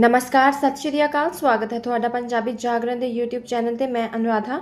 ਨਮਸਕਾਰ, ਸਤਿ ਸ਼੍ਰੀ ਅਕਾਲ, ਸਵਾਗਤ ਹੈ ਤੁਹਾਡਾ ਪੰਜਾਬੀ ਜਾਗਰਣ ਦੇ YouTube ਚੈਨਲ ਤੇ, ਮੈਂ ਅਨੁਰਾਧਾ।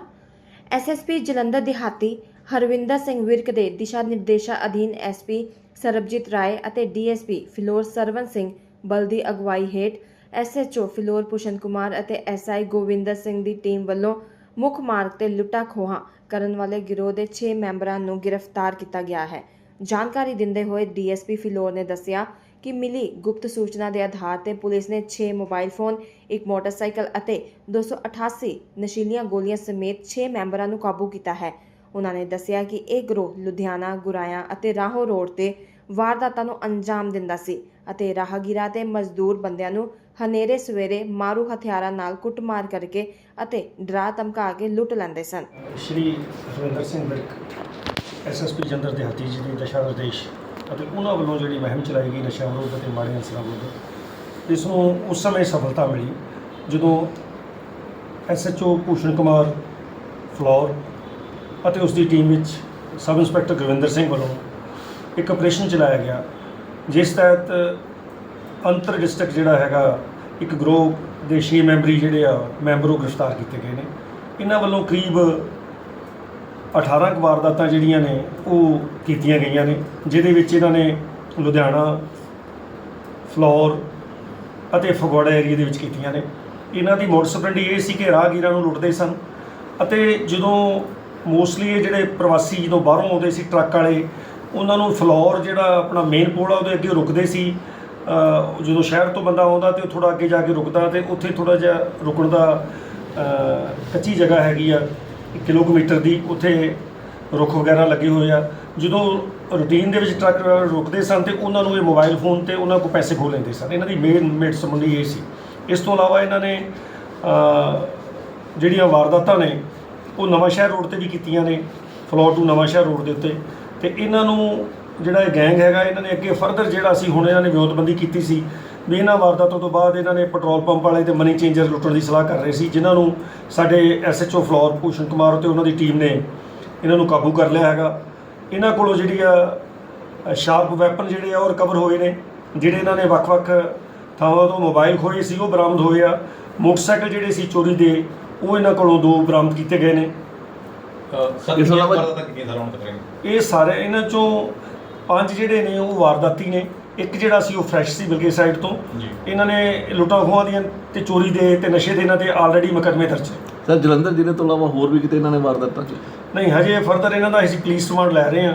ਐਸਐਸਪੀ ਜਲੰਧਰ ਦਿਹਾਤੀ ਹਰਵਿੰਦਰ ਸਿੰਘ ਵਿਰਕ ਦੇ ਦਿਸ਼ਾ ਨਿਰਦੇਸ਼ਾਂ ਅਧੀਨ ਐਸਪੀ ਸਰਬਜੀਤ ਰਾਏ ਅਤੇ ਡੀਐਸਪੀ ਫਿਲੌਰ ਸਰਵਨ ਸਿੰਘ ਬਲ ਦੀ ਅਗਵਾਈ ਹੇਠ ਐਸਐਚਓ ਫਿਲੌਰ ਭੂਸ਼ਣ ਕੁਮਾਰ ਅਤੇ ਐਸਆਈ ਗੋਵਿੰਦਰ ਸਿੰਘ ਦੀ ਟੀਮ ਵੱਲੋਂ ਮੁੱਖ ਮਾਰਗ ਤੇ ਲੁੱਟਾਂ ਖੋਹਾਂ ਕਰਨ ਵਾਲੇ ਗਿਰੋਹ ਦੇ 6 ਮੈਂਬਰਾਂ ਨੂੰ ਗ੍ਰਿਫਤਾਰ ਕੀਤਾ ਗਿਆ ਹੈ। ਜਾਣਕਾਰੀ ਦਿੰਦੇ ਹੋਏ ਡੀਐਸਪੀ ਫਿਲੌਰ ਨੇ ਦੱਸਿਆ ਕਿ ਮਿਲੀ ਗੁਪਤ ਸੂਚਨਾ ਦੇ ਆਧਾਰ ਤੇ ਪੁਲਿਸ ਨੇ 6 ਮੋਬਾਈਲ ਫੋਨ, ਇੱਕ ਮੋਟਰਸਾਈਕਲ ਅਤੇ 288 ਨਸ਼ੀਲੀਆਂ ਗੋਲੀਆਂ ਸਮੇਤ 6 ਮੈਂਬਰਾਂ ਨੂੰ ਕਾਬੂ ਕੀਤਾ ਹੈ। ਉਨ੍ਹਾਂ ਨੇ ਦੱਸਿਆ ਕਿ ਇਹ ਗਰੋਹ ਲੁਧਿਆਣਾ, ਗੁਰਾਇਆ ਅਤੇ ਰਾਹੋਂ ਰੋਡ ਤੇ ਵਾਰਦਾਤਾਂ ਨੂੰ ਅੰਜਾਮ ਦਿੰਦਾ ਸੀ ਅਤੇ ਰਾਹਗੀਰਾਂ ਤੇ ਮਜ਼ਦੂਰ ਬੰਦਿਆਂ ਨੂੰ ਹਨੇਰੇ ਸਵੇਰੇ ਮਾਰੂ ਹਥਿਆਰਾਂ ਨਾਲ ਕੁੱਟਮਾਰ ਕਰਕੇ ਅਤੇ ਡਰਾ ਧਮਕਾ ਕੇ ਲੁੱਟ ਲੈਂਦੇ ਸਨ। ਸ਼੍ਰੀ ਹਰਵਿੰਦਰ ਸਿੰਘ ਵਿਰਕ ਐਸਐਸਪੀ ਜੰਦਰ ਦਿਹਾਤੀ ਜੀ ਦੇ ਦਿਸ਼ਾ ਨਿਰਦੇਸ਼ ਅਤੇ ਉਹਨਾਂ ਵੱਲੋਂ ਜਿਹੜੀ ਮੁਹਿੰਮ ਚਲਾਈ ਗਈ ਨਸ਼ਾ ਵਿਰੋਧ ਅਤੇ ਮਾੜੇ ਅਨਸਰਾਂ ਵਿਰੁੱਧ, ਇਸ ਨੂੰ ਉਸ ਸਮੇਂ ਸਫਲਤਾ ਮਿਲੀ ਜਦੋਂ ਐਸਐਚਓ ਭੂਸ਼ਣ ਕੁਮਾਰ ਫਲੋਰ ਅਤੇ ਉਸ ਦੀ ਟੀਮ ਵਿੱਚ ਸਬ ਇੰਸਪੈਕਟਰ ਗੁਰਵਿੰਦਰ ਸਿੰਘ ਵੱਲੋਂ ਇੱਕ ਆਪਰੇਸ਼ਨ ਚਲਾਇਆ ਗਿਆ, ਜਿਸ ਤਹਿਤ ਅੰਤਰ ਡਿਸਟ੍ਰਿਕਟ ਜਿਹੜਾ ਹੈਗਾ, ਇੱਕ ਗਰੋਹ ਦੇ 6 ਮੈਂਬਰੀ ਜਿਹੜੇ ਆ, ਮੈਂਬਰ ਉਹ ਗ੍ਰਿਫਤਾਰ ਕੀਤੇ ਗਏ ਨੇ। ਇਹਨਾਂ ਵੱਲੋਂ ਕਰੀਬ 18 ਕੁ ਵਾਰਦਾਤਾਂ ਜਿਹੜੀਆਂ ਨੇ, ਉਹ ਕੀਤੀਆਂ ਗਈਆਂ ਨੇ, ਜਿਹਦੇ ਵਿੱਚ ਇਹਨਾਂ ਨੇ ਲੁਧਿਆਣਾ, ਫਲੋਰ ਅਤੇ ਫਗਵਾੜਾ ਏਰੀਆ ਦੇ ਵਿੱਚ ਕੀਤੀਆਂ ਨੇ। ਇਹਨਾਂ ਦੀ ਮੋਟਰ ਸਪਰੈਂਡੀ ਇਹ ਸੀ ਕਿ ਰਾਹਗੀਰਾਂ ਨੂੰ ਲੁੱਟਦੇ ਸਨ ਅਤੇ ਜਦੋਂ ਮੋਸਟਲੀ ਇਹ ਜਿਹੜੇ ਪ੍ਰਵਾਸੀ ਜਦੋਂ ਬਾਹਰੋਂ ਆਉਂਦੇ ਸੀ ਟਰੱਕ ਵਾਲੇ, ਉਹਨਾਂ ਨੂੰ ਫਲੋਰ ਜਿਹੜਾ ਆਪਣਾ ਮੇਨ ਪੋਲ ਆ, ਉਹਦੇ ਅੱਗੇ ਰੁਕਦੇ ਸੀ। ਜਦੋਂ ਸ਼ਹਿਰ ਤੋਂ ਬੰਦਾ ਆਉਂਦਾ ਤੇ ਉਹ ਥੋੜਾ ਅੱਗੇ ਜਾ ਕੇ ਰੁਕਦਾ ਤੇ ਉੱਥੇ ਥੋੜਾ ਜਿਹਾ ਰੁਕਣ ਦਾ ਕੱਚੀ ਜਗ੍ਹਾ ਹੈਗੀ ਆ। ਕਿਲੋਮੀਟਰ ਦੀ ਉੱਥੇ ਰੁੱਖ ਵਗੈਰਾ ਲੱਗੇ ਹੋਏ ਆ। ਜਦੋਂ ਰੂਟੀਨ ਦੇ ਵਿੱਚ ਟਰੱਕ ਰੁਕਦੇ ਸਨ ਤੇ ਉਹਨਾਂ ਨੂੰ ਇਹ ਮੋਬਾਈਲ ਫੋਨ ਤੇ ਉਹਨਾਂ ਕੋਲ ਪੈਸੇ ਖੋਹ ਲੈਂਦੇ ਸਨ। ਇਹਨਾਂ ਦੀ ਮੇਨ ਮੇਟ ਸੰਬੰਧੀ ਇਹ ਸੀ। ਇਸ ਤੋਂ ਇਲਾਵਾ ਇਹਨਾਂ ਨੇ ਜਿਹੜੀਆਂ ਵਾਰਦਾਤਾਂ ਨੇ, ਉਹ ਨਵਾਂ ਸ਼ਹਿਰ ਰੋਡ ਤੇ ਵੀ ਕੀਤੀਆਂ ਨੇ, ਫਲੋਰ ਟੂ ਨਵਾਂ ਸ਼ਹਿਰ ਰੋਡ ਦੇ ਉੱਤੇ। ਤੇ ਇਹਨਾਂ ਨੂੰ ਜਿਹੜਾ ਇਹ ਗੈਂਗ ਹੈਗਾ, ਇਹਨਾਂ ਨੇ ਅੱਗੇ ਫਰਦਰ ਜਿਹੜਾ ਸੀ ਹੁਣ ਇਹਨਾਂ ਨੇ ਵਿਉਂਤਬੰਦੀ ਕੀਤੀ ਸੀ ਵੀ ਇਹਨਾਂ ਵਾਰਦਾਤਾਂ ਤੋਂ ਬਾਅਦ ਇਹਨਾਂ ਨੇ ਪੈਟਰੋਲ ਪੰਪ ਵਾਲੇ ਤੇ ਮਨੀ ਚੇਂਜਰ ਲੁੱਟਣ ਦੀ ਸਲਾਹ ਕਰ ਰਹੇ ਸੀ ਜਿਨ੍ਹਾਂ ਨੂੰ ਸਾਡੇ ਐਸਐਚਓ ਫਲੋਰ ਭੂਸ਼ਣ ਕੁਮਾਰ ਤੇ ਉਹਨਾਂ ਦੀ ਟੀਮ ਨੇ ਇਹਨਾਂ ਨੂੰ ਕਾਬੂ ਕਰ ਲਿਆ ਹੈਗਾ। ਇਹਨਾਂ ਕੋਲੋਂ ਜਿਹੜੀ ਆ ਸ਼ਾਰਪ ਵੈਪਨ ਜਿਹੜੇ ਆ ਉਹ ਰਿਕਵਰ ਹੋਏ ਨੇ ਜਿਹੜੇ ਇਹਨਾਂ ਨੇ ਵੱਖ-ਵੱਖ ਥਾਵਾਂ ਤੋਂ ਮੋਬਾਈਲ ਖੋਏ ਸੀ ਉਹ ਬਰਾਮਦ ਹੋਏ ਆ। ਮੋਟਰਸਾਈਕਲ ਜਿਹੜੇ ਸੀ ਚੋਰੀ ਦੇ ਉਹ ਇਹਨਾਂ ਕੋਲੋਂ ਦੋ ਬਰਾਮਦ ਕੀਤੇ ਗਏ ਨੇ। ਇਹ ਸਾਰੇ ਇਹਨਾਂ ਚੋਂ ਪੰਜ ਜਿਹੜੇ ਨੇ ਉਹ ਵਾਰਦਾਤੀ ਨੇ। ਇੱਕ ਜਿਹੜਾ ਸੀ ਉਹ ਫਰੈਸ਼ ਸੀ ਬਿਲਕੇ ਸਾਈਡ ਤੋਂ। ਇਹਨਾਂ ਨੇ ਲੁੱਟਾਂ ਖੋਹਾਂ ਦੀਆਂ ਤੇ ਚੋਰੀ ਦੇ ਤੇ ਨਸ਼ੇ ਦੇ ਇਹਨਾਂ ਤੇ ਆਲਰੇਡੀ ਮੁਕੱਦਮੇ ਦਰਜ ਸਰ ਜਲੰਧਰ ਜ਼ਿਲ੍ਹੇ ਤੋਂ ਇਲਾਵਾ ਹੋਰ ਵੀ ਕਿਤੇ ਇਹਨਾਂ ਨੇ ਵਾਰਦਾਤਾਂ ਕੀਤੀ ਨਹੀਂ ਹਜੇ ਫਰਦਰ ਇਹਨਾਂ ਦਾ ਅਸੀਂ ਪੁਲਿਸ ਰਿਮਾਂਡ ਲੈ ਰਹੇ ਹਾਂ।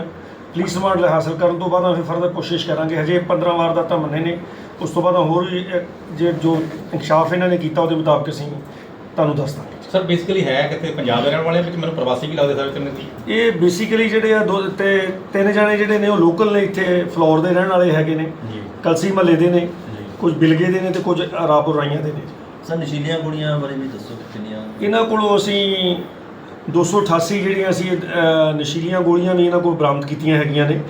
ਪੁਲਿਸ ਰਿਮਾਂਡ ਲੈ ਹਾਸਲ ਕਰਨ ਤੋਂ ਬਾਅਦ ਅਸੀਂ ਫਰਦਰ ਕੋਸ਼ਿਸ਼ ਕਰਾਂਗੇ। ਹਜੇ 15 ਵਾਰਦਾਤਾਂ ਮੰਨੇ ਨੇ। ਉਸ ਤੋਂ ਬਾਅਦ ਹੋਰ ਵੀ ਜੇ ਜੋ ਇਨਕਸ਼ਾਫ ਇਹਨਾਂ ਨੇ ਕੀਤਾ ਉਹਦੇ ਮੁਤਾਬਕ ਅਸੀਂ ਤੁਹਾਨੂੰ ਦੱਸ ਦਾਂਗੇ। ਸਰ ਬੇਸਿਕਲੀ ਹੈ ਕਿਤੇ ਪੰਜਾਬ ਦੇ ਰਹਿਣ ਵਾਲੇ ਵਿੱਚ? ਮੈਨੂੰ ਪ੍ਰਵਾਸੀ ਵੀ ਲੱਗਦੇ ਸਰ ਕਿੰਨੇ ਦੀ ਇਹ ਬੇਸਿਕਲੀ ਜਿਹੜੇ ਆ ਦੋ ਤੇ ਤਿੰਨ ਜਾਣੇ ਜਿਹੜੇ ਨੇ ਉਹ ਲੋਕਲ ਨੇ ਇੱਥੇ ਫਲੋਰ ਦੇ ਰਹਿਣ ਵਾਲੇ ਹੈਗੇ ਨੇ। ਜੀ। ਕਲਸੀ ਮਹੱਲੇ ਦੇ ਨੇ। ਕੁਝ ਬਿਲਗੇ ਦੇ ਨੇ ਤੇ ਕੁਝ ਰਾਪੁਰ ਰਾਈਆਂ ਦੇ ਨੇ। ਸਰ ਨਸ਼ੀਲੀਆਂ ਗੋਲੀਆਂ ਬਾਰੇ ਵੀ ਦੱਸੋ ਕਿੰਨੀਆਂ? ਇਹਨਾਂ ਕੋਲੋਂ ਅਸੀਂ 288 ਜਿਹੜੀਆਂ ਅਸੀਂ ਅਹ, ਨਸ਼ੀਲੀਆਂ ਗੋਲੀਆਂ ਵੀ ਇਹਨਾਂ ਕੋਲ ਬਰਾਮਦ ਕੀਤੀਆਂ ਹੈਗੀਆਂ ਨੇ। ਜੀ।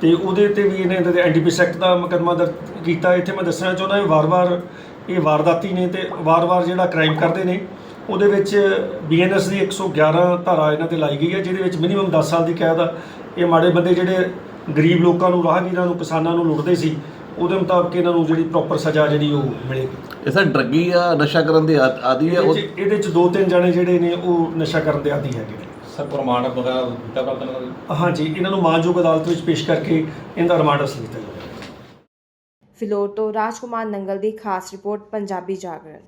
ਤੇ ਉਹਦੇ ਤੇ ਵੀ ਇਹਨੇ ਤੇ ਐਂਟੀਪੀਸ ਐਕਟ ਦਾ ਮੁਕੱਦਮਾ ਦਰਜ ਕੀਤਾ। ਇੱਥੇ ਮੈਂ ਦੱਸਣਾ ਚਾਹੁੰਦਾ ਇਹ ਵਾਰ-ਵਾਰ ਇਹ ਵਾਰਦਾਤੀ ਨੇ ਤੇ ਵਾਰ-ਵਾਰ ਜਿਹੜਾ ਕ੍ਰਾਈਮ ਕਰਦੇ ਨੇ। ਉਹਦੇ ਵਿੱਚ ਬੀਐਨਐਸ ਦੀ 111 ਧਾਰਾ ਇਹਨਾਂ ਤੇ ਲਾਈ ਗਈ ਹੈ ਜਿਹਦੇ ਵਿੱਚ ਮਿਨੀਮਮ 10 ਸਾਲ ਦੀ ਕੈਦ ਆ। ਇਹ ਮਾੜੇ ਬੰਦੇ ਜਿਹੜੇ ਗਰੀਬ ਲੋਕਾਂ ਨੂੰ ਰਾਹਗੀਰਾਂ ਨੂੰ ਕਿਸਾਨਾਂ ਨੂੰ ਲੁੱਟਦੇ ਸੀ ਉਹਦੇ ਮੁਤਾਬਕ ਇਹਨਾਂ ਨੂੰ ਜਿਹੜੀ ਪ੍ਰੋਪਰ ਸਜ਼ਾ ਜਿਹੜੀ ਉਹ ਮਿਲੇਗੀ ਇਹ ਸਰ ਡਰੱਗੀ ਆ ਨਸ਼ਾ ਕਰਨ ਦੇ ਆਦੀ ਹੈ ਇਹਦੇ ਉਹ 'ਚ ਇਹਦੇ ਚ ਦੋ ਤਿੰਨ ਜਣੇ ਜਿਹੜੇ ਨੇ ਉਹ ਨਸ਼ਾ ਕਰਨ ਦੇ ਆਦੀ ਹੈਗੇ ਸਰ ਪ੍ਰਮਾਣ ਵਗੈਰਾ ਦਿੱਤਾ ਪ੍ਰਾਪਤ ਹਾਂਜੀ ਇਹਨਾਂ ਨੂੰ ਮਾਨਯੋਗ ਅਦਾਲਤ ਵਿੱਚ ਪੇਸ਼ ਕਰਕੇ ਇਹਦਾ ਰਿਮਾਂਡ ਅਸਲ ਕੀਤਾ ਜਾਵੇਗਾ। ਫਿਲੌਰ ਤੋਂ ਰਾਜਕੁਮਾਰ ਨੰਗਲ ਦੀ ਖਾਸ ਰਿਪੋਰਟ ਪੰਜਾਬੀ ਜਾਗਰਣ।